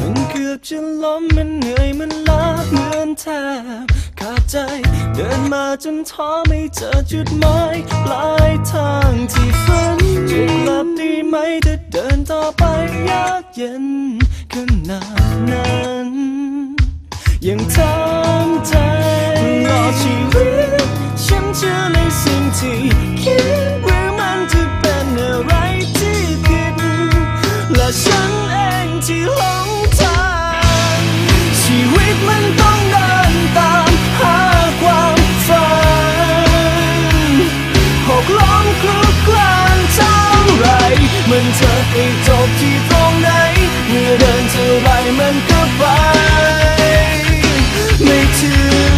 มันเกือบจะล้มมันเหนื่อยมันล้าเหมือนแทบขาดใจ เดินมาจนท้อไม่เจอจุดหมายปลายทางที่ฝันจะกลับดีไหมจะเดินต่อไปยากเย็นขนาดนั้นยังทำใจรอชีวิตฉันเชื่อในสิ่งที่ มันก็ไป ไม่ถึง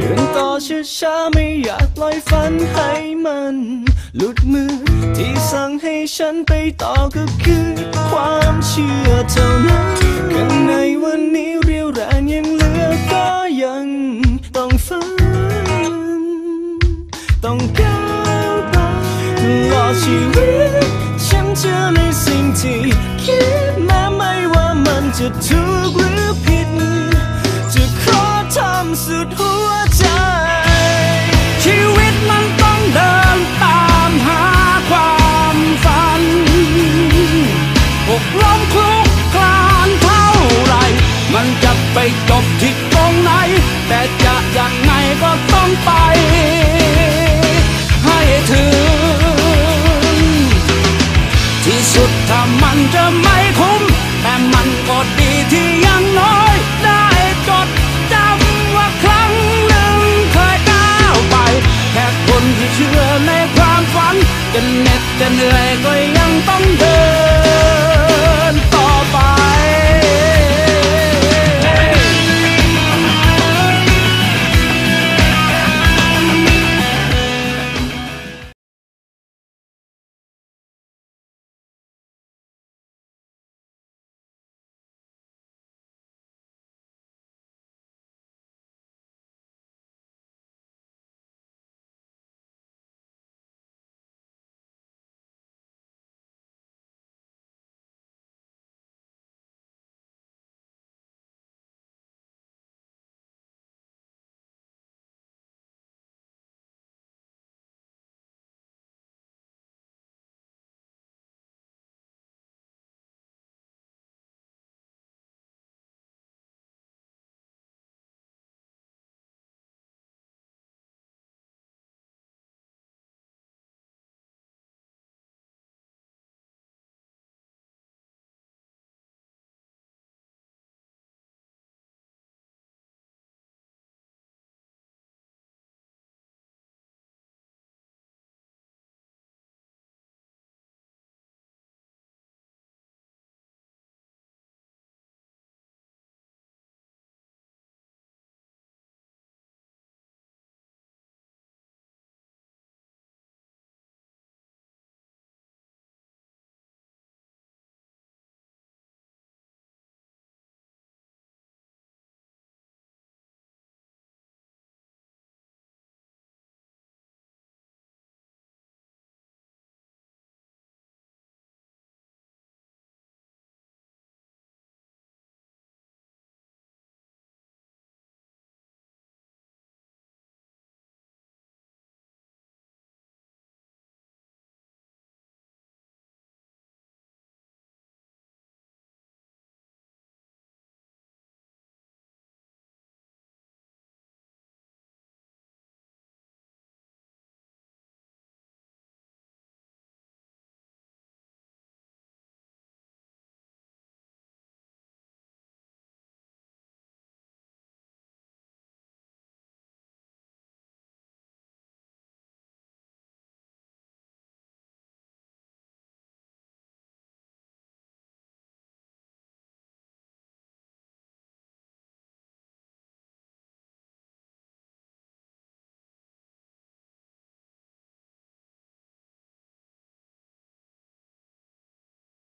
เดินต่อช้าๆไม่อยากปล่อยฝันให้มัน หลุดมือที่สั่งให้ฉันไปต่อก็คือ ความเชื่อเท่านั้นข้างในวัน ล